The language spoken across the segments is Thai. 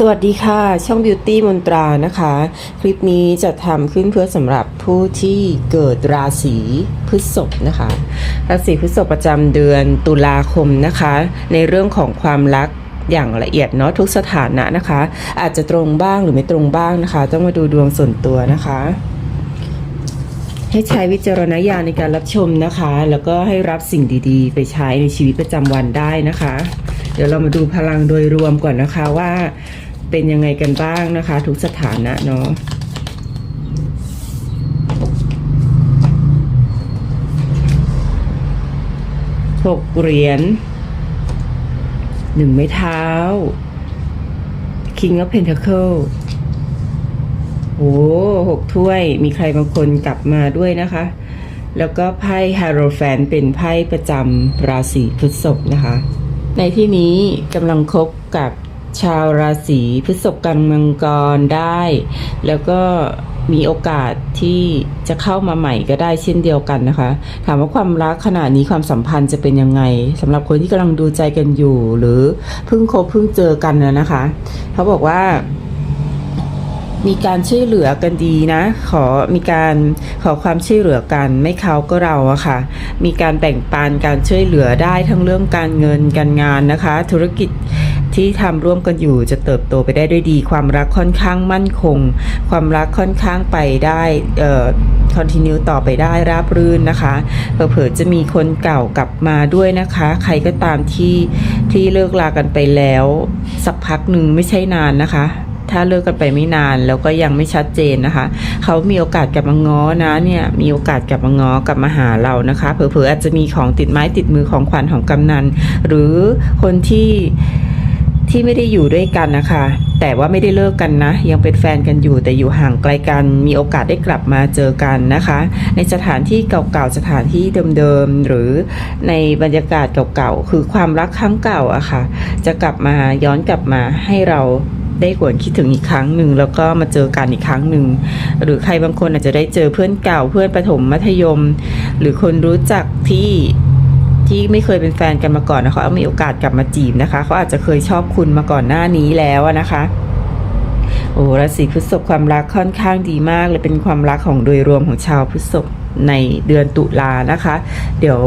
สวัสดีค่ะ ช่อง Beauty มนตรานะคะ คลิปนี้จะทำขึ้นเพื่อสำหรับผู้ที่เกิดราศีพฤษภนะคะ ราศีพฤษภประจำเดือนตุลาคมนะคะ ในเรื่องของความรักอย่างละเอียดเนาะทุกสถานะนะคะ อาจจะตรงบ้างหรือไม่ตรงบ้างนะคะ ต้องมาดูดวงส่วนตัวนะคะ ให้ใช้วิจารณญาณในการรับชมนะคะ แล้วก็ให้รับสิ่งดีๆ ไปใช้ในชีวิตประจำวันได้นะคะเดี๋ยวเรามาดูพลังโดยรวมก่อนนะคะว่า เป็นยังไงกันบ้างนะคะ ทุกสถานะเนาะหกเหรียญหนึ่งไม้เท้า King of Pentacle โอ้หกถ้วยมีใครบางคนกลับมาด้วยนะคะ แล้วก็ไพ่ฮาโรแฟนเป็นไพ่ประจำราศีพฤษภนะคะ ในที่นี้กำลังคบกับ ชาวราศีพฤษภกันมังกรได้ แล้วก็มีโอกาสที่จะเข้ามาใหม่ก็ได้เช่นเดียวกันนะคะ ถามว่าความรักขนาดนี้ความสัมพันธ์จะเป็นยังไงสำหรับคนที่กำลังดูใจกันอยู่ หรือเพิ่งคบเพิ่งเจอกันนะนะคะ เขาบอกว่า มีการช่วยเหลือกันดีนะ ขอมีการขอความช่วยเหลือกันไม่เขาก็เราอะค่ะ มีการแบ่งปันการช่วยเหลือได้ทั้งเรื่องการเงินการงานนะคะ ธุรกิจที่ทำร่วมกันอยู่จะเติบโตไปได้ด้วยดี ความรักค่อนข้างมั่นคง ความรักค่อนข้างไปได้เอ่อคอนติเนียต่อไปได้ราบรื่นนะคะเผลอๆจะมีคนเก่ากลับมาด้วยนะคะ ใครก็ตามที่ที่เลิกลากันไปแล้ว สักพักหนึ่งไม่ใช่นานนะคะ ถ้าเลิกกันไปไม่นานแล้วก็ยังไม่ชัดเจนนะคะ เขามีโอกาสกลับมาง้อนะเนี่ยมีโอกาสกลับมาง้อกลับมาหาเรานะคะเผลอๆอาจจะมีของติดไม้ติดมือของขวัญของกำนัน หรือคนที่ที่ไม่ได้อยู่ด้วยกันนะคะ แต่ว่าไม่ได้เลิกกันนะ ยังเป็นแฟนกันอยู่แต่อยู่ห่างไกลกัน มีโอกาสได้กลับมาเจอกันนะคะ ในสถานที่เก่าๆสถานที่เดิมๆหรือในบรรยากาศเก่าๆคือความรักครั้งเก่าอะค่ะ จะกลับมาย้อนกลับมาให้เรา ได้หวนคิดถึงอีกครั้งหนึ่งแล้วก็มาเจอกันอีกครั้งหนึ่งหรือใครบางคนอาจจะได้เจอเพื่อนเก่าเพื่อนประถมมัธยม หรือคนรู้จักที่ที่ไม่เคยเป็นแฟนกันมาก่อนนะเขาเอามีโอกาสกลับมาจีบนะคะเขาอาจจะเคยชอบคุณมาก่อนหน้านี้แล้วนะคะโอ้ราศีพฤษภความรักค่อนข้างดีมากเลยเป็นความรักของโดยรวมของชาวพฤษภในเดือนตุลานะคะ เดี๋ยว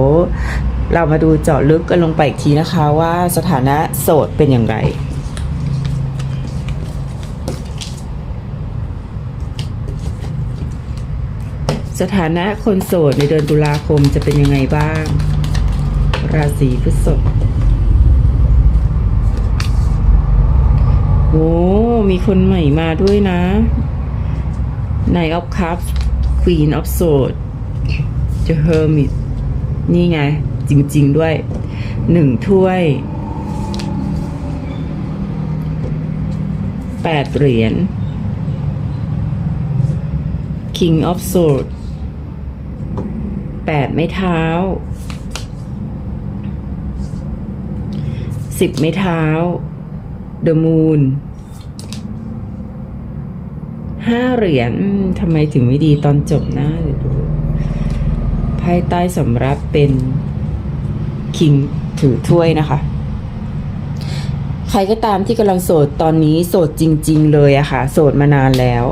เรามาดูเจาะลึกกันลงไปอีกทีนะคะว่าสถานะโสดเป็นอย่างไร สถานะคนโสดในเดือนตุลาคมจะเป็นยังไงบ้าง ราศีพฤษภโอ้มีคนใหม่มาด้วยนะ Knight of Cups Queen of Swords The Hermit นี่ไง จริง ๆ ด้วยหนึ่งถ้วยแปดเหรียญ King of Swords แปดไม้เท้าสิบไม้เท้า The Moon ห้าเหรียญทำไมถึงไม่ดีตอนจบนะเดี๋ยวดูไพ่ใต้สำรับเป็นคิงถือถ้วยนะคะ ใครก็ตามที่กำลังโสดตอนนี้โสดจริง ๆ เลยอะค่ะ โสดมานานแล้ว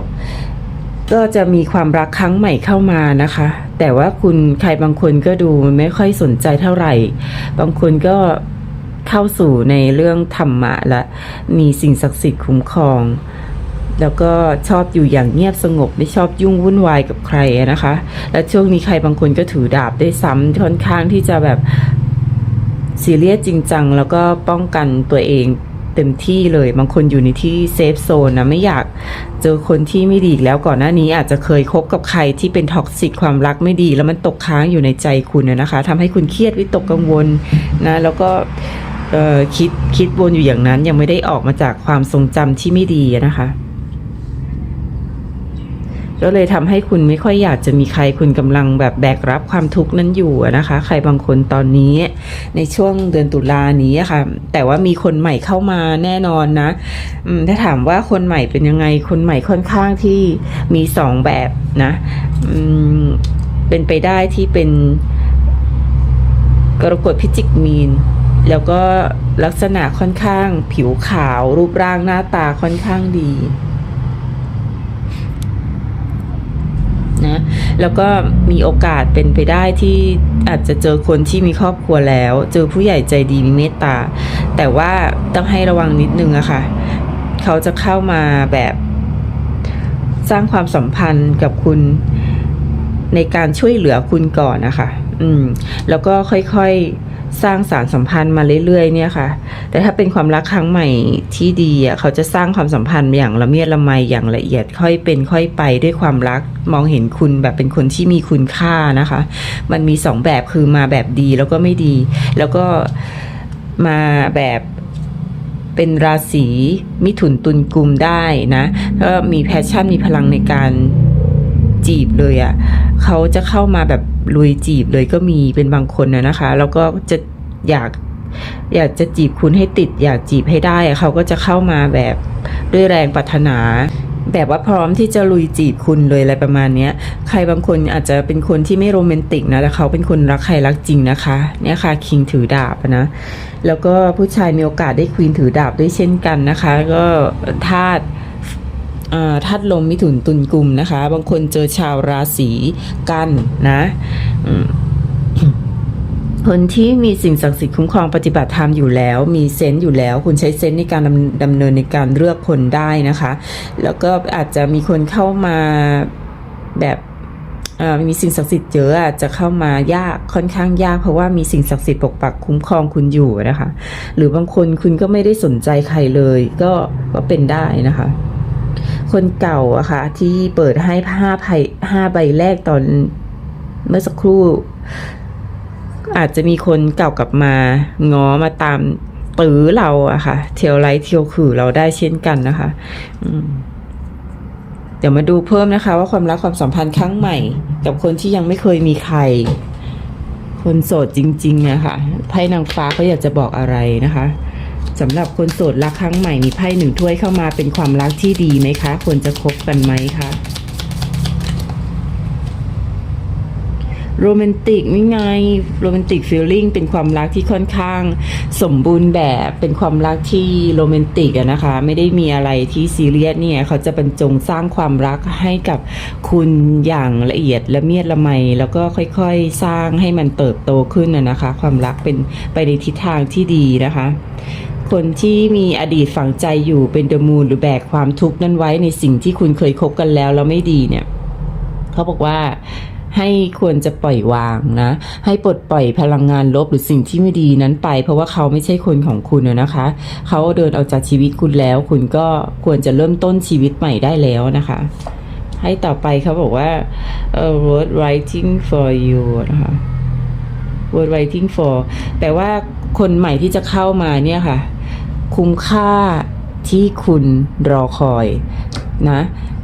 ก็จะมีความรักครั้งใหม่เข้ามานะคะ แต่ว่าคุณใครบางคนก็ดูไม่ค่อยสนใจเท่าไหร่ บางคนก็เข้าสู่ในเรื่องธรรมะและมีสิ่งศักดิ์สิทธิ์คุ้มครอง แล้วก็ชอบอยู่อย่างเงียบสงบไม่ชอบยุ่งวุ่นวายกับใครนะคะ และช่วงนี้ใครบางคนก็ถือดาบได้ซ้ำค่อนข้างที่จะแบบซีเรียสจริงจังแล้วก็ป้องกันตัวเอง เต็มที่เลย บางคนอยู่ในที่เซฟโซนนะไม่อยากเจอคนที่ไม่ดีแล้วก่อนหน้านี้อาจจะเคยคบกับใครที่เป็นท็อกซิกความรักไม่ดี แล้วมันตกค้างอยู่ในใจคุณนะคะทำให้คุณเครียดวิตกกังวลนะแล้วก็คิดคิดวนอยู่อย่างนั้นยังไม่ได้ออกมาจากความทรงจำที่ไม่ดีนะคะ ก็เลยทำให้คุณไม่ค่อยอยากจะมีใครคุณกำลังแบบแบกรับความทุกข์นั้นอยู่นะคะ ใครบางคนตอนนี้ในช่วงเดือนตุลานี้ค่ะ แต่ว่ามีคนใหม่เข้ามาแน่นอนนะถ้าถามว่าคนใหม่เป็นยังไง คนใหม่ค่อนข้างที่มีสองแบบนะเป็นไปได้ที่เป็นกรกฎพิจิกมีน แล้วก็ลักษณะค่อนข้างผิวขาวรูปร่างหน้าตาค่อนข้างดี นะ แล้วก็มีโอกาสเป็นไปได้ที่อาจจะเจอคนที่มีครอบครัวแล้ว เจอผู้ใหญ่ใจดีมีเมตตา แต่ว่าต้องให้ระวังนิดนึงอะค่ะ เขาจะเข้ามาแบบสร้างความสัมพันธ์กับคุณในการช่วยเหลือคุณก่อนนะคะ อืม แล้วก็ค่อยๆ สร้างสารสัมพันธ์มาเรื่อยๆเนี่ยค่ะ แต่ถ้าเป็นความรักครั้งใหม่ที่ดีอะเขาจะสร้างความสัมพันธ์อย่างละเมียดละไมอย่างละเอียดค่อยเป็นค่อยไปด้วยความรักมองเห็นคุณแบบเป็นคนที่มีคุณค่านะคะ มันมีสองแบบคือมาแบบดีแล้วก็ไม่ดี แล้วก็มาแบบเป็นราศีมิถุนตุลกุมได้นะก็มีแพชชั่นมีพลังในการ จีบเลยอะ่ะเขาจะเข้ามาแบบลุยจีบเลยก็มีเป็นบางคนนะนะคะ แล้วก็จะอยากอยากจะจีบคุณให้ติด อยากจีบให้ได้อะเขาก็จะเข้ามาแบบด้วยแรงปรารถนา แบบว่าพร้อมที่จะลุยจีบคุณเลยอะไรประมาณเนี้ยใครบางคนอาจจะเป็นคนที่ไม่โรแมนติกนะแต่เขาเป็นคนรักใครรักจริงนะคะเนี่ยค่ะคิงถือดาบนะแล้วก็ผู้ชายมีโอกาสได้ควีนถือดาบด้วยเช่นกันนะคะ ก็ธาตุ ธาตุลมมิถุนตุลกุมนะคะ บางคนเจอชาวราศีกันนะคนที่มีสิ่งศักดิ์สิทธิ์คุ้มครองปฏิบัติธรรมอยู่แล้ว มีเซนต์อยู่แล้ว คุณใช้เซนต์ในการดำดำเนินในการเลือกคนได้นะคะ แล้วก็อาจจะมีคนเข้ามาแบบมีสิ่งศักดิ์สิทธิ์เยอะอาจจะเข้ามายากค่อนข้างยาก เพราะว่ามีสิ่งศักดิ์สิทธิ์ปกปักคุ้มครองคุณอยู่นะคะ หรือบางคนคุณก็ไม่ได้สนใจใครเลย ก็ก็เป็นได้นะคะ คนเก่าอะค่ะ ที่เปิดให้ห้าไพ่ห้าใบแรกตอนเมื่อสักครู่ อาจจะมีคนเก่ากลับมาง้อมาตามตื้อเราอะค่ะ เทียวไลท์เทียวขื่อเราได้เช่นกันนะคะเดี๋ยวมาดูเพิ่มนะคะ ว่าความรักความสัมพันธ์ครั้งใหม่ กับคนที่ยังไม่เคยมีใคร คนโสดจริงๆอะค่ะไพ่นางฟ้าเขาอยากจะบอกอะไรนะคะ สำหรับคนโสดรักครั้งใหม่มีไพ่หนึ่งถ้วยเข้ามาเป็นความรักที่ดีไหมคะ ควรจะคบกันไหมคะโรแมนติกนี่ไงโรแมนติกฟีลลิ่งเป็นความรักที่ค่อนข้างสมบูรณ์แบบเป็นความรักที่โรแมนติกอะนะคะ ไม่ได้มีอะไรที่ซีเรียสเนี่ย เขาจะบรรจงสร้างความรักให้กับคุณอย่างละเอียดละเมียดละไม แล้วก็ค่อยๆสร้างให้มันเติบโตขึ้นนะนะคะ ความรักเป็นไปในทิศทางที่ดีนะคะ คนที่มีอดีตฝังใจอยู่เป็นเดอะมูนหรือแบกความทุกข์นั้นไว้ในสิ่งที่คุณเคยคบกันแล้วแล้วไม่ดีเนี่ยเขาบอกว่าให้ควรจะปล่อยวางนะ ให้ปลดปล่อยพลังงานลบหรือสิ่งที่ไม่ดีนั้นไป เพราะว่าเขาไม่ใช่คนของคุณนะคะ เขาเดินออกจากชีวิตคุณแล้ว คุณก็ควรจะเริ่มต้นชีวิตใหม่ได้แล้วนะคะ ให้ต่อไปเขาบอกว่า word writing for you นะคะ word writing for แปลว่าคนใหม่ที่จะเข้ามาเนี่ยค่ะ คุ้มค่าที่คุณรอคอยนะ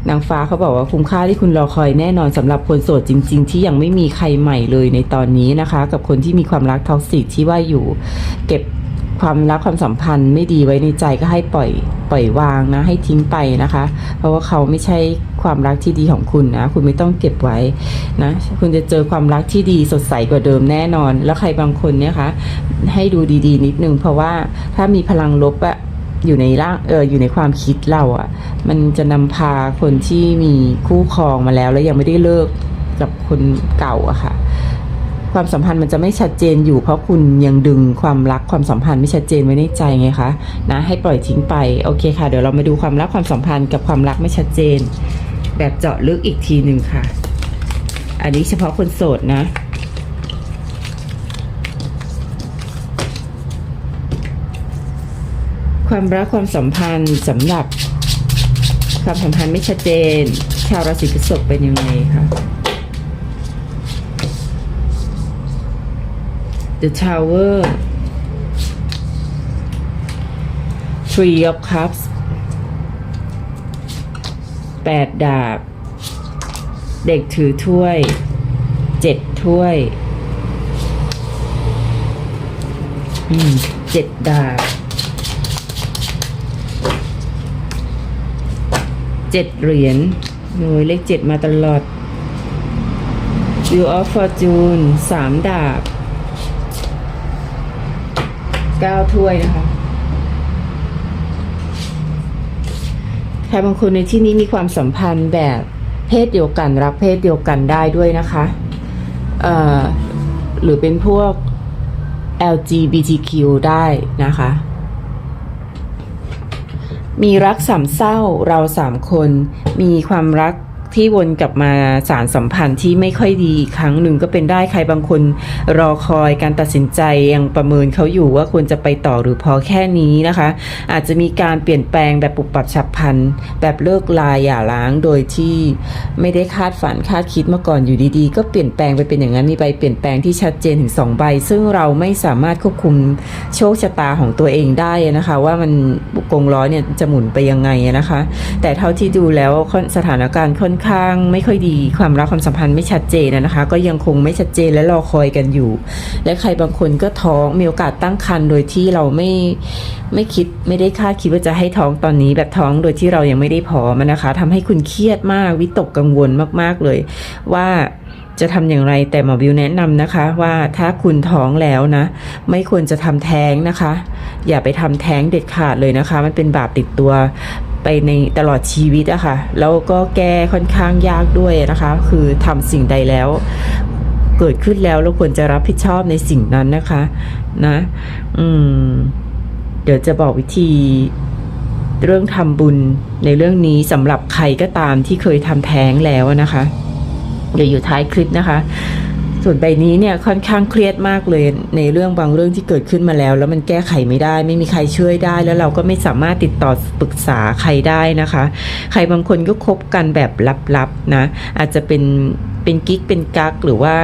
นางฟ้าเขาบอกว่าคุ้มค่าที่คุณรอคอยแน่นอนสำหรับคนโสดจริง ๆ ที่ยังไม่มีใครใหม่เลยในตอนนี้นะคะ กับคนที่มีความรักท็อกซิกที่ว่าอยู่ เก็บ ความรักความสัมพันธ์ไม่ดีไว้ในใจก็ให้ปล่อยปล่อยวางนะ ให้ทิ้งไปนะคะ เพราะว่าเขาไม่ใช่ความรักที่ดีของคุณนะ คุณไม่ต้องเก็บไว้นะ คุณจะเจอความรักที่ดีสดใสกว่าเดิมแน่นอน แล้วใครบางคนเนี่ยคะให้ดูดีๆ นิดนึง เพราะว่าถ้ามีพลังลบอะอยู่ในร่างเอออยู่ในความคิดเราอะมันจะนำพาคนที่มีคู่ครองมาแล้ว แล้วยังไม่ได้เลิกกับคนเก่าอะค่ะ ความสัมพันธ์มันจะไม่ชัดเจนอยู่เพราะคุณยังดึงความรักความสัมพันธ์ไม่ชัดเจนไว้ในใจไงคะนะให้ปล่อยทิ้งไปโอเคค่ะ เดี๋ยวเรามาดูความรักความสัมพันธ์กับความรักไม่ชัดเจน แบบเจาะลึกอีกทีหนึ่งค่ะ อันนี้เฉพาะคนโสดนะความรักความสัมพันธ์สำหรับความสัมพันธ์ไม่ชัดเจน ชาวราศีพฤษภเป็นยังไงคะ The Tower Three of Cups แปดดาบ เด็กถือถ้วยเจ็ดถ้วยอืมเจ็ดดาบเจ็ดเหรียญโอ้ยเลขเจ็ดมาตลอด Wheel of Fortune สามดาบ เก้าถ้วยนะคะใครบางคนในที่นี้มีความสัมพันธ์แบบเพศเดียวกัน รักเพศเดียวกันได้ด้วยนะคะเอ่อหรือเป็นพวก LGBTQ ได้นะคะ มีรักสามเศร้าเราสามคน มีความรัก ที่วนกลับมาสารสัมพันธ์ที่ไม่ค่อยดีอีกครั้งหนึ่งก็เป็นได้ใครบางคนรอคอยการตัดสินใจยังประเมินเขาอยู่ว่าควรจะไปต่อหรือพอแค่นี้นะคะ อาจจะมีการเปลี่ยนแปลงแบบปุบปรับฉับพลันแบบเลิกลาอย่าล้างโดยที่ไม่ได้คาดฝันคาดคิดมาก่อนอยู่ดีๆ ก็เปลี่ยนแปลงไปเป็นอย่างนั้นมีใบเปลี่ยนแปลงที่ชัดเจนถึงสองใบซึ่งเราไม่สามารถควบคุมโชคชะตาของตัวเองได้นะคะ ว่ามันกงล้อเนี่ยจะหมุนไปยังไงนะคะ แต่เท่าที่ดูแล้วสถานการณ์ค่อนข้างไม่ค่อยดี ความรักความสัมพันธ์ไม่ชัดเจนนะคะ ก็ยังคงไม่ชัดเจนและรอคอยกันอยู่ และใครบางคนก็ท้องมีโอกาสตั้งครรภ์โดยที่เราไม่ไม่คิดไม่ได้คาดคิดว่าจะให้ท้องตอนนี้แบบท้องโดยที่เรายังไม่ได้พร้อมนะคะทำให้คุณเครียดมากวิตกกังวลมาก ๆ เลย ว่าจะทำอย่างไรแต่หมอบิวแนะนำนะคะ ว่าถ้าคุณท้องแล้วนะ ไม่ควรจะทำแท้งนะคะ อย่าไปทำแท้งเด็ดขาดเลยนะคะ มันเป็นบาปติดตัว ไปในตลอดชีวิตอะคะ่ะแล้วก็แก้ค่อนข้างยากด้วยนะคะ คือทำสิ่งใดแล้ว เกิดขึ้นแล้วเราควรจะรับผิดชอบในสิ่งนั้นนะคะนะอืมเดี๋ยวจะบอกวิธีเรื่องทำบุญในเรื่องนี้สำหรับใครก็ตามที่เคยทำแท้งแล้วนะคะ เดี๋ยวอยู่ท้ายคลิปนะคะ ส่วนใบนี้เนี่ยค่อนข้างเครียดมากเลยในเรื่องบางเรื่องที่เกิดขึ้นมาแล้ว แล้วมันแก้ไขไม่ได้ ไม่มีใครช่วยได้ แล้วเราก็ไม่สามารถติดต่อปรึกษาใครได้นะคะ ใครบางคนก็คบกันแบบลับๆนะอาจจะเป็น เป็นกิ๊กเป็นกักหรือว่า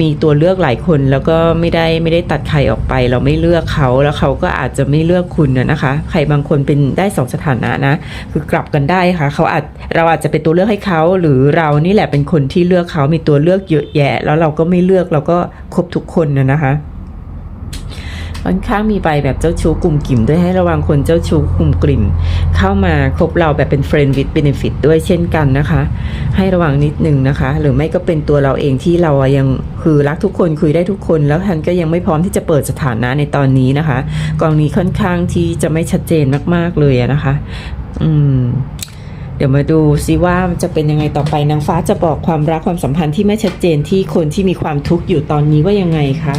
มีตัวเลือกหลายคนแล้วก็ไม่ได้ไม่ได้ตัดใครออกไป เราไม่เลือกเขาแล้วเขาก็อาจจะไม่เลือกคุณนะนะคะ ใครบางคนเป็นได้สองสถานะนะคือกลับกันได้ค่ะเขาอาจเราอาจจะเป็นตัวเลือกให้เขาหรือเรานี่แหละเป็นคนที่เลือกเขามีตัวเลือกเยอะแยะ แล้วเราก็ไม่เลือกเราก็ครบทุกคนนะนะคะ ค่อนข้างมีใบแบบเจ้าชู้กลุ่มกลิ่มด้วยให้ระวังคนเจ้าชู้กลุ่มกลิ่ม เข้ามาคบเราแบบเป็น friend with benefit ด้วยเช่นกันนะคะ ให้ระวังนิดนึงนะคะ หรือไม่ก็เป็นตัวเราเองที่เรายังคือรักทุกคนคุยได้ทุกคน แล้วท่านก็ยังไม่พร้อมที่จะเปิดสถานะในตอนนี้นะคะ กองนี้ค่อนข้างที่จะไม่ชัดเจนมาก ๆเลยนะคะ อืมเดี๋ยวมาดูซิว่าจะเป็นยังไงต่อไปนางฟ้าจะบอกความรักความสัมพันธ์ที่ไม่ชัดเจนที่คนที่มีความทุกข์อยู่ตอนนี้ว่ายังไงคะ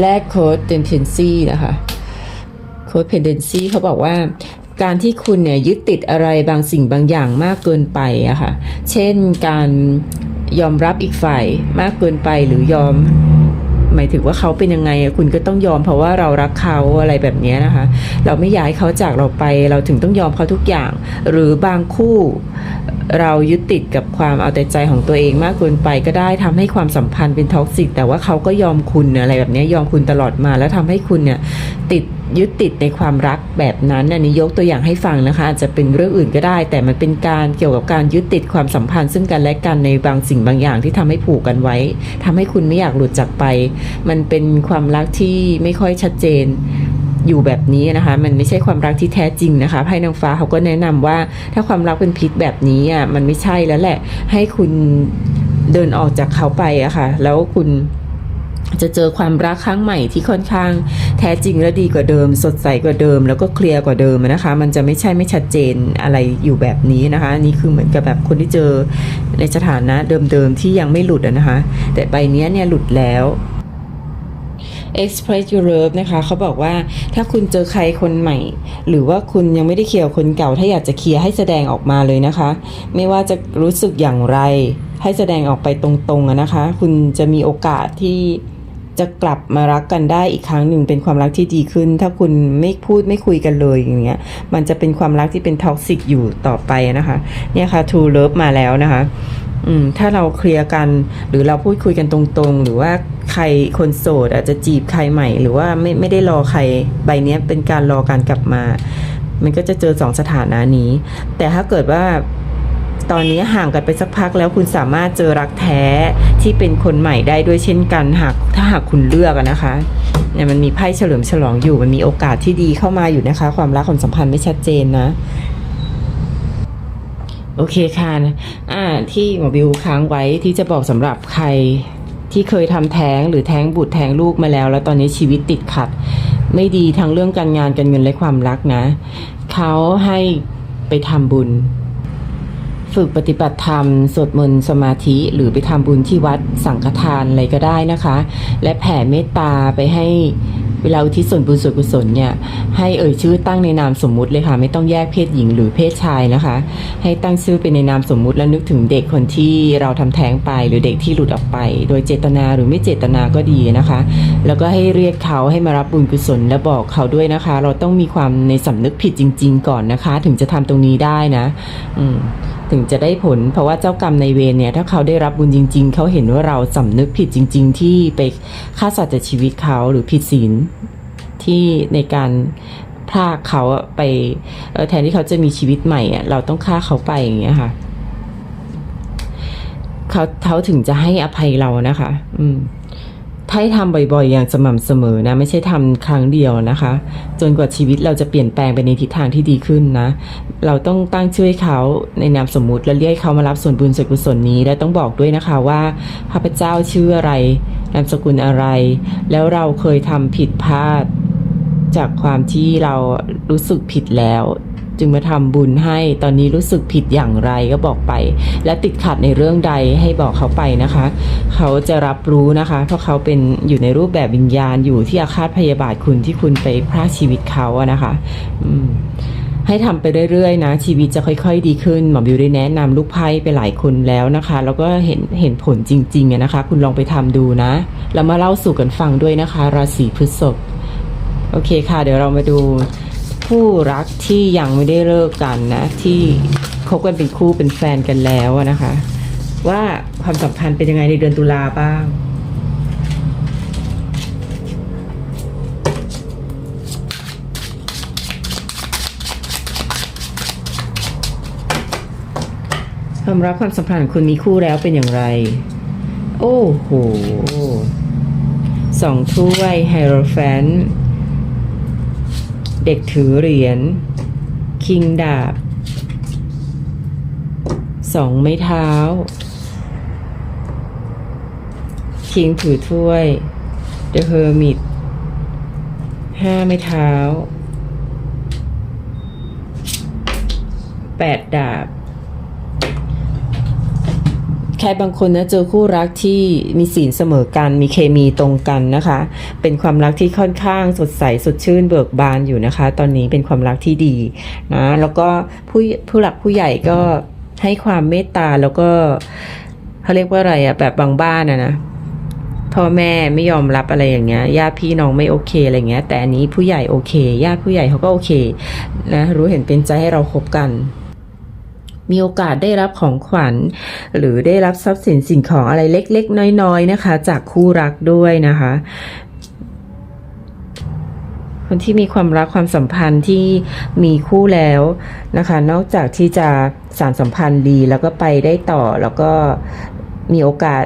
แลกโค้ด tendency นะคะโค้ด tendency เขาบอกว่าการที่คุณเนี่ยยึดติดอะไรบางสิ่งบางอย่างมากเกินไปอะค่ะ เช่นการยอมรับอีกฝ่ายมากเกินไปหรือยอม หมายถึงว่าเขาเป็นยังไงคุณก็ต้องยอมเพราะว่าเรารักเขาอะไรแบบนี้นะคะ เราไม่อยากให้เขาจากเราไป เราถึงต้องยอมเขาทุกอย่าง หรือบางคู่ เรายึดติดกับความเอาแต่ใจของตัวเองมากเกินไปก็ได้ทำให้ความสัมพันธ์เป็นท็อกซิกแต่ว่าเขาก็ยอมคุณอะไรแบบนี้ยอมคุณตลอดมา แล้วทำให้คุณเนี่ยติดยึดติดในความรักแบบนั้นอันนี้ยกตัวอย่างให้ฟังนะคะอาจจะเป็นเรื่องอื่นก็ได้ แต่มันเป็นการเกี่ยวกับการยึดติดความสัมพันธ์ซึ่งกันและกันในบางสิ่งบางอย่างที่ทำให้ผูกกันไว้ทำให้คุณไม่อยากหลุดจากไป มันเป็นความรักที่ไม่ค่อยชัดเจน อยู่แบบนี้นะคะ มันไม่ใช่ความรักที่แท้จริงนะคะไพ่นางฟ้าเขาก็แนะนำว่า ถ้าความรักเป็นพิษแบบนี้อะมันไม่ใช่แล้วแหละ ให้คุณเดินออกจากเขาไปอะค่ะ แล้วคุณจะเจอความรักครั้งใหม่ที่ค่อนข้างแท้จริงและดีกว่าเดิม สดใสกว่าเดิม แล้วก็เคลียร์กว่าเดิมนะคะ มันจะไม่ใช่ไม่ชัดเจนอะไรอยู่แบบนี้นะคะนนี่คือเหมือนกับแบบคนที่เจอในสถานะเดิมๆที่ยังไม่หลุดนะคะ แต่ใบเนี้ยเนี่ยหลุดแล้ว Express Your Love นะคะเขาบอกว่าถ้าคุณเจอใครคนใหม่ หรือว่าคุณยังไม่ได้เคลียร์คนเก่า ถ้าอยากจะเคลียร์ให้แสดงออกมาเลยนะคะ ไม่ว่าจะรู้สึกอย่างไร ให้แสดงออกไปตรงๆนะคะ คุณจะมีโอกาสที่จะกลับมารักกันได้อีกครั้งหนึ่งเป็นความรักที่ดีขึ้น ถ้าคุณไม่พูดไม่คุยกันเลยอย่างเงี้ยมันจะเป็นความรักที่เป็นท็อกซิกอยู่ต่อไปนะคะ เนี่ยค่ะ True Love มาแล้วนะคะ อืมถ้าเราเคลียร์กันหรือเราพูดคุยกันตรงๆ หรือว่าใครคนโสดอาจจะจีบใครใหม่ หรือว่าไม่ไม่ได้รอใครใบเนี้ยเป็นการรอการกลับมา มันก็จะเจอสองสถานะนี้ แต่ถ้าเกิดว่าตอนนี้ห่างกันไปสักพักแล้วคุณสามารถเจอรักแท้ที่เป็นคนใหม่ได้ด้วยเช่นกันหากถ้าหากคุณเลือกนะคะเนี่ยมันมีไพ่เฉลิมฉลองอยู่มันมีโอกาสที่ดีเข้ามาอยู่นะคะ ความรักความสัมพันธ์ไม่ชัดเจนนะ โอเคค่ะอ่าที่หมอบิวค้างไว้ที่จะบอกสำหรับใครที่เคยทำแท้งหรือแท้งบุตรแท้งลูกมาแล้ว แล้วตอนนี้ชีวิตติดขัด ไม่ดีทั้งเรื่องการงานการเงินและความรักนะ เขาให้ไปทำบุญ ฝึกปฏิบัติธรรมสวดมนต์สมาธิหรือไปทำบุญที่วัดสังฆทานอะไรก็ได้นะคะ และแผ่เมตตาไปให้ เวลาอุทิศส่วนบุญส่วนกุศลเนี่ยให้เอ่ยชื่อตั้งในนามสมมุติเลยค่ะ ไม่ต้องแยกเพศหญิงหรือเพศชายนะคะ ให้ตั้งชื่อเป็นในนามสมมุติแล้วนึกถึงเด็กคนที่เราทำแท้งไปหรือเด็กที่หลุดออกไป โดยเจตนาหรือไม่เจตนาก็ดีนะคะ แล้วก็ให้เรียกเขาให้มารับบุญกุศลและบอกเขาด้วยนะคะ เราต้องมีความในสำนึกผิดจริง ๆ ก่อนนะคะ ถึงจะทำตรงนี้ได้นะ อืม ถึงจะได้ผล เพราะว่าเจ้ากรรมในเวรเนี่ยถ้าเขาได้รับบุญจริง ๆ เขาเห็นว่าเราสำนึกผิดจริง ๆ ที่ไปฆ่าสัตว์จากชีวิตเขาหรือผิดศีลที่ในการพรากเขาไปแทนที่เขาจะมีชีวิตใหม่เราต้องฆ่าเขาไปอย่างเงี้ยค่ะเขาเขาถึงจะให้อภัยเรานะคะ อืม ให้ทำบ่อยๆ อย่างสม่ำเสมอนะ ไม่ใช่ทำครั้งเดียวนะคะ จนกว่าชีวิตเราจะเปลี่ยนแปลงไปในทิศทางที่ดีขึ้นนะ เราต้องตั้งชื่อเขาในนามสมมุติแล้วเรียกเขามารับส่วนบุญส่วนกุศลนี้ และต้องบอกด้วยนะคะว่าข้าพเจ้าชื่ออะไร นามสกุลอะไร แล้วเราเคยทำผิดพลาดจากความที่เรารู้สึกผิดแล้ว จึงมาทำบุญให้ตอนนี้รู้สึกผิดอย่างไรก็บอกไป และติดขัดในเรื่องใดให้บอกเขาไปนะคะ เขาจะรับรู้นะคะ เพราะเขาเป็นอยู่ในรูปแบบวิญญาณอยู่ที่อาฆาตพยาบาทคุณที่คุณไปพรากชีวิตเขาอะนะคะ อืมให้ทำไปเรื่อยๆนะ ชีวิตจะค่อยๆดีขึ้นหมอบิวได้แนะนำลูกไพ่ไปหลายคนแล้วนะคะ แล้วก็เห็นเห็นผลจริงๆอะนะคะ คุณลองไปทำดูนะแล้วมาเล่าสู่กันฟังด้วยนะคะ ราศีพฤษภโอเคค่ะ เดี๋ยวเรามาดู ผู้รักที่ยังไม่ได้เลิกกันนะ ที่คบกันเป็นคู่เป็นแฟนกันแล้วนะคะ ว่าความสัมพันธ์เป็นยังไงในเดือนตุลาบ้างความรักความสัมพันธ์ของคุณมีคู่แล้วเป็นอย่างไร โอ้โหสองถ้วยไฮโรแฟน เด็กถือเหรียญคิงดาบสองไม้เท้า คิงถือถ้วย The Hermit ห้าไม้เท้าแปดดาบ ใครบางคนนะเจอคู่รักที่มีศีลเสมอกัน มีเคมีตรงกันนะคะ เป็นความรักที่ค่อนข้างสดใสสดชื่นเบิกบานอยู่นะคะ ตอนนี้เป็นความรักที่ดีนะแล้วก็ผู้ผู้หลักผู้ใหญ่ก็ให้ความเมตตาแล้วก็เขาเรียกว่าอะไรอะแบบบางบ้านอะนะพ่อแม่ไม่ยอมรับอะไรอย่างเงี้ยญาติพี่น้องไม่โอเคอะไรเงี้ย แต่อันนี้ผู้ใหญ่โอเคญาติผู้ใหญ่เขาก็โอเคนะรู้เห็นเป็นใจให้เราคบกัน มีโอกาสได้รับของขวัญ หรือได้รับทรัพย์สินสิ่งของอะไรเล็ก ๆ น้อย ๆ นะคะ จากคู่รักด้วยนะคะ คนที่มีความรักความสัมพันธ์ที่มีคู่แล้วนะคะ นอกจากที่จะสารสัมพันธ์ดีแล้วก็ไปได้ต่อแล้วก็มีโอกาส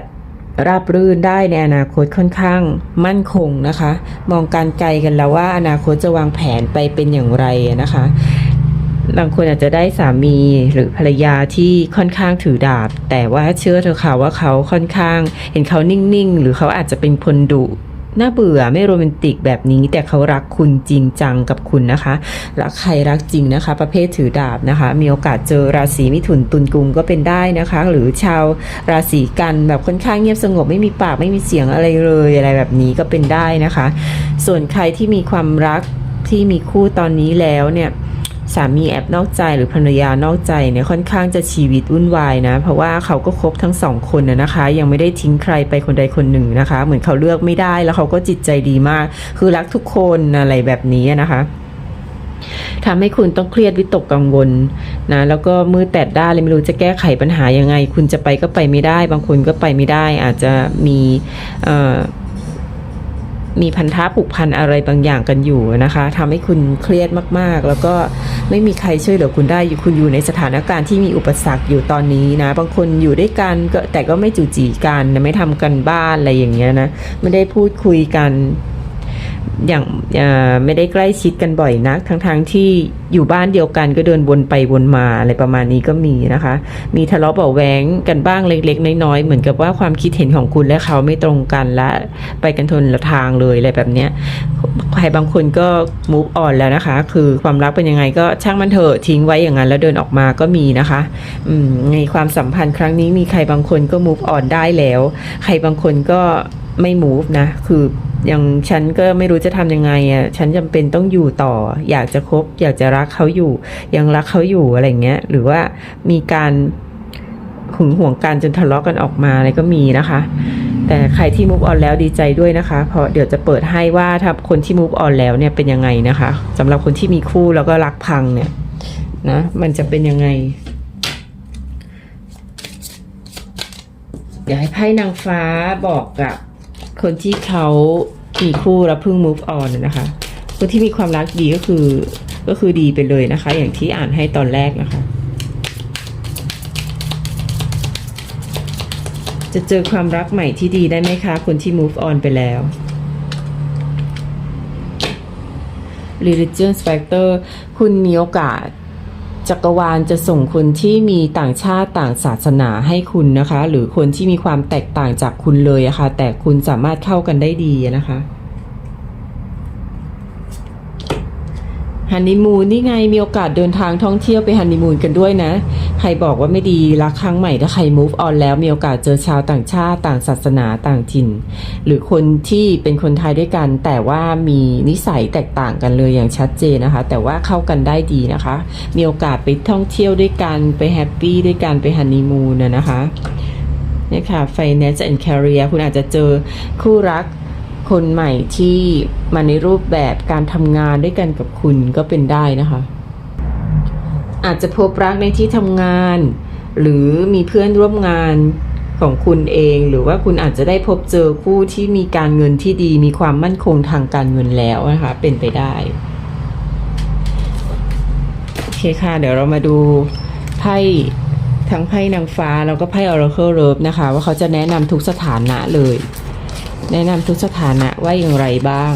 ราบรื่นได้ในอนาคตค่อนข้างมั่นคงนะคะ มองการไกลกันแล้วว่าอนาคตจะวางแผนไปเป็นอย่างไรนะคะ บางคนอาจจะได้สามีหรือภรรยาที่ค่อนข้างถือดาบ แต่ว่าเชื่อเถอค่ะว่าเขาค่อนข้าง เห็นเขานิ่งๆ หรือเขาอาจจะเป็นคนดุน่าเบื่อไม่โรแมนติกแบบนี้ แต่เขารักคุณจริงจังกับคุณนะคะรักใครรักจริงนะคะ ประเภทถือดาบนะคะ มีโอกาสเจอราศีมิถุนตุลกุมก็เป็นได้นะคะ หรือชาวราศีกันแบบค่อนข้างเงียบสงบไม่มีปากไม่มีเสียงอะไรเลยอะไรแบบนี้ก็เป็นได้นะคะ ส่วนใครที่มีความรักที่มีคู่ตอนนี้แล้วเนี่ย สามีแอบนอกใจหรือภรรยานอกใจเนี่ยค่อนข้างจะชีวิตวุ่นวายนะ เพราะว่าเขาก็คบทั้งสองคนนะคะ ยังไม่ได้ทิ้งใครไปคนใดคนหนึ่งนะคะ เหมือนเขาเลือกไม่ได้แล้วเขาก็จิตใจดีมาก คือรักทุกคนอะไรแบบนี้นะคะทำให้คุณต้องเครียดวิตกกังวลนะ แล้วก็มือแปดด้านเลยไม่รู้จะแก้ไขปัญหายังไง คุณจะไปก็ไปไม่ได้ บางคนก็ไปไม่ได้ อาจจะมีเอ่อ มีพันธะผูกพันอะไรบางอย่างกันอยู่นะคะทำให้คุณเครียดมากๆ แล้วก็ไม่มีใครช่วยเหลือคุณได้อยู่คุณอยู่ในสถานการณ์ที่มีอุปสรรคอยู่ตอนนี้นะ บางคนอยู่ด้วยกันก็แต่ก็ไม่จู่จีกันไม่ทำกันบ้านอะไรอย่างเงี้ยนะไม่ได้พูดคุยกัน อย่างไม่ได้ใกล้ชิดกันบ่อยนัก ทั้งๆทที่อยู่บ้านเดียวกันก็เดินวนไปวนมาอะไรประมาณนี้ก็มีนะคะ มีทะเลาะเบาะแวงกันบ้างเล็กๆ น้อยๆ เหมือนกับว่าความคิดเห็นของคุณและเขาไม่ตรงกันและไปกันทนละทางเลยอะไรแบบเนี้ยใครบางคนก็ move on แล้วนะคะ คือความรักเป็นยังไงก็ช่างมันเถอะทิ้งไว้อย่างนั้นแล้วเดินออกมาก็มีนะคะอืมในความสัมพันธ์ครั้งนี้มีใครบางคนก็ move on ได้แล้ว ใครบางคนก็ ไม่ move นะ คืออย่างฉันก็ไม่รู้จะทำยังไงอะ ฉันจำเป็นต้องอยู่ต่อ อยากจะคบ อยากจะรักเขาอยู่ ยังรักเขาอยู่อะไรเงี้ย หรือว่ามีการหึงหวงกันจนทะเลาะกันออกมาอะไรก็มีนะคะ แต่ใครที่ move on แล้วดีใจด้วยนะคะ เพราะเดี๋ยวจะเปิดให้ว่าถ้าคนที่ move on แล้วเนี่ยเป็นยังไงนะคะสำหรับคนที่มีคู่แล้วก็รักพังเนี่ยนะ มันจะเป็นยังไงเดี๋ยวให้ไพ่นางฟ้าบอกกับ คนที่เขามีคู่แล้วเพิ่ง move on น่ะนะคะ คนที่มีความรักดีก็คือก็คือดีไปเลยนะคะ อย่างที่อ่านให้ตอนแรกนะคะ จะเจอความรักใหม่ที่ดีได้ไหมคะ คนที่ move on ไปแล้ว religion factor คุณมีโอกาส จักรวาลจะส่งคนที่มีต่างชาติต่างศาสนาให้คุณนะคะ หรือคนที่มีความแตกต่างจากคุณเลยอะคะ่ะแต่คุณสามารถเข้ากันได้ดีนะคะ ฮันนีมูนนี่ไงมีโอกาสเดินทางท่องเที่ยวไปฮันนีมูนกันด้วยนะ ใครบอกว่าไม่ดีรักครั้งใหม่ถ้าใคร move on แล้วมีโอกาสเจอชาวต่างชาติ ต่างศาสนาต่างถิ่น หรือคนที่เป็นคนไทยด้วยกัน แต่ว่ามีนิสัยแตกต่างกันเลยอย่างชัดเจนนะคะ แต่ว่าเข้ากันได้ดีนะคะ มีโอกาสไปท่องเที่ยวด้วยกันไปแฮปปี้ด้วยกันไปฮันนีมูนนะนะคะนี่ค่ะ finance and career คุณอาจจะเจอคู่รัก คนใหม่ที่มาในรูปแบบการทำงานด้วยกันกับคุณก็เป็นได้นะคะ อาจจะพบรักในที่ทำงาน หรือมีเพื่อนร่วมงานของคุณเอง หรือว่าคุณอาจจะได้พบเจอคู่ที่มีการเงินที่ดี มีความมั่นคงทางการเงินแล้วนะคะ เป็นไปได้โอเคค่ะ เดี๋ยวเรามาดูไพ่ทั้งไพ่นางฟ้าแล้วก็ไพ่ Oracle Love นะคะ ว่าเขาจะแนะนำทุกสถานะเลย แนะนำทุกสถานะว่าอย่างไรบ้าง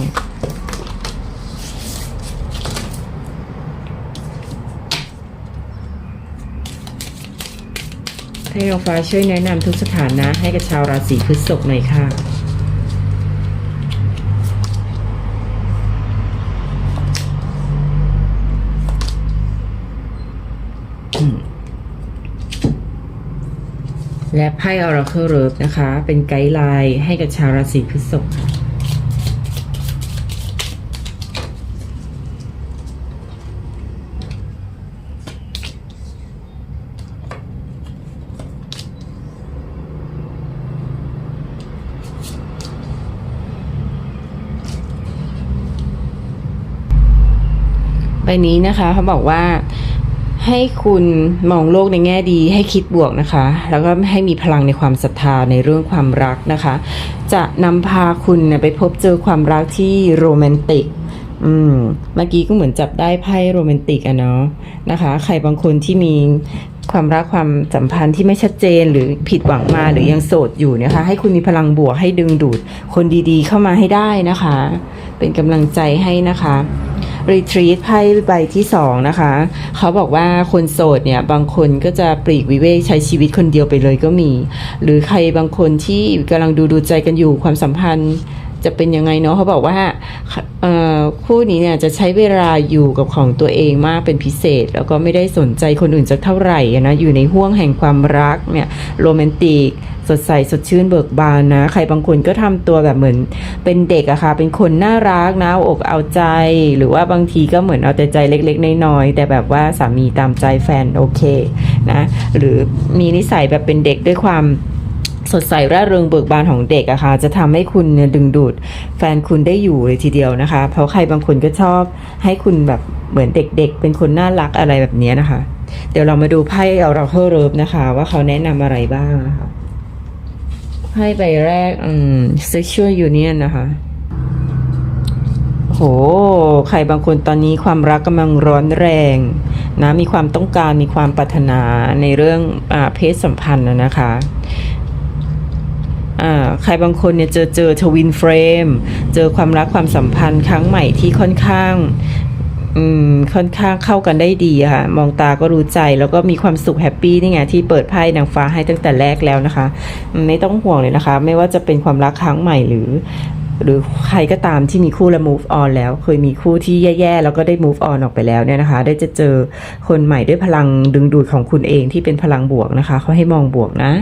ให้นางฟ้าช่วยแนะนำทุกสถานะให้กับชาวราศีพฤษภหน่อยค่ะ และไพ่ Oracle Love นะคะ เป็นไกด์ไลน์ให้กับชาวราศีพฤษภใบนี้นะคะเขาบอกว่า ให้คุณมองโลกในแง่ดี ให้คิดบวกนะคะ แล้วก็ให้มีพลังในความศรัทธาในเรื่องความรักนะคะ จะนำพาคุณไปพบเจอความรักที่โรแมนติกอืมเมื่อกี้ก็เหมือนจับได้ไพ่โรแมนติกอะเนาะนะคะ ใครบางคนที่มีความรักความสัมพันธ์ที่ไม่ชัดเจนหรือผิดหวังมาหรือยังโสดอยู่นะคะ ให้คุณมีพลังบวกให้ดึงดูดคนดีๆ เข้ามาให้ได้นะคะ เป็นกำลังใจให้นะคะ รีทรีตไพ่ใบที่สองนะคะ เขาบอกว่าคนโสดเนี่ย บางคนก็จะปลีกวิเวกใช้ชีวิตคนเดียวไปเลยก็มี หรือใครบางคนที่กำลังดูดูใจกันอยู่ความสัมพันธ์จะเป็นยังไงเนาะเขาบอกว่าคู่นี้เนี่ยจะใช้เวลาอยู่กับของตัวเองมากเป็นพิเศษ แล้วก็ไม่ได้สนใจคนอื่นสักเท่าไหร่นะอยู่ในห่วงแห่งความรักเนี่ยโรแมนติก สดใสสดชื่นเบิกบานนะ ใครบางคนก็ทำตัวแบบเหมือน เป็นเด็กอะค่ะ เป็นคนน่ารักนะอาอกเอาใจ หรือว่าบางทีก็เหมือนเอาแต่ใจเล็กๆน้อยๆแต่แบบว่าสามีตามใจแฟนโอเคนะหรือมีนิสัยแบบเป็นเด็กด้วยความสดใสร่าเริงเบิกบานของเด็กอะค่ะจะทำให้คุณดึงดูด แฟนคุณได้อยู่เลยทีเดียวนะคะ เพราะใครบางคนก็ชอบให้คุณแบบเหมือนเด็กๆ เป็นคนน่ารักอะไรแบบนี้นะคะ เดี๋ยวเรามาดูไพ่เอาเราเข้าเริบนะคะ ว่าเขาแนะนำอะไรบ้างนะคะ ไพ่ใบแรก อืม sexual union นะคะ โห ใครบางคนตอนนี้ความรักกำลังร้อนแรงนะ มีความต้องการ มีความปรารถนาในเรื่องอเพศสัมพันธ์นะคะอ่าใครบางคนเนี่ยเจอเจอทวินเฟรม เจอความรักความสัมพันธ์ครั้งใหม่ที่ค่อนข้าง อืมค่อนข้างเข้ากันได้ดีค่ะ มองตาก็รู้ใจแล้วก็มีความสุขแฮปปี้นี่ไงที่เปิดไพ่นางฟ้าให้ตั้งแต่แรกแล้วนะคะ ไม่ต้องห่วงเลยนะคะ ไม่ว่าจะเป็นความรักครั้งใหม่หรือ หรือใครก็ตามที่มีคู่แล้ว move on แล้ว เคยมีคู่ที่แย่ๆ แล้วก็ได้ move on ออกไปแล้วเนี่ยนะคะ ได้จะเจอคนใหม่ด้วยพลังดึงดูดของคุณเองที่เป็นพลังบวกนะคะเขาให้มองบวกนะ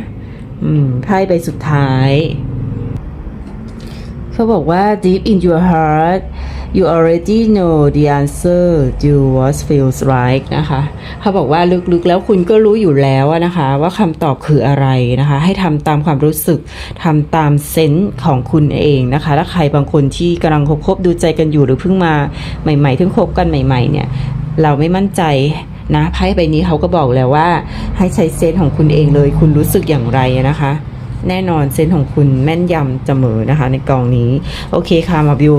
อืมไพ่ใบสุดท้ายเขาบอกว่า deep in your heart you already know the answer you what feels right นะคะเขาบอกว่าลึกๆแล้วคุณก็รู้อยู่แล้วนะคะ ว่าคำตอบคืออะไรนะคะ ให้ทำตามความรู้สึกทำตามเซนส์ของคุณเองนะคะ ถ้าใครบางคนที่กำลังคบๆดูใจกันอยู่หรือเพิ่งมาใหม่ๆเพิ่งคบกันใหม่ ๆ เนี่ย เราไม่มั่นใจนะไพ่ใบนี้เขาก็บอกแล้วว่า ให้ใช้เซนส์ของคุณเองเลย คุณรู้สึกอย่างไรนะคะแน่นอนเซนส์ของคุณแม่นยำเสมอนะคะในกองนี้ โอเคค่ะมาบิว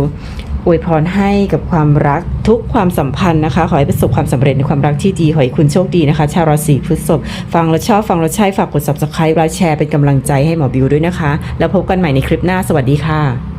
อวยพรให้กับความรักทุกความสัมพันธ์นะคะ ขอให้ประสบความสำเร็จในความรักที่ดี ขอให้คุณโชคดีนะคะ ชาวราศีพฤษภฟังแล้วชอบฟังแล้วใช่ฝากกด subscribe และแชร์เป็นกำลังใจให้หมอบิวด้วยนะคะ แล้วพบกันใหม่ในคลิปหน้าสวัสดีค่ะ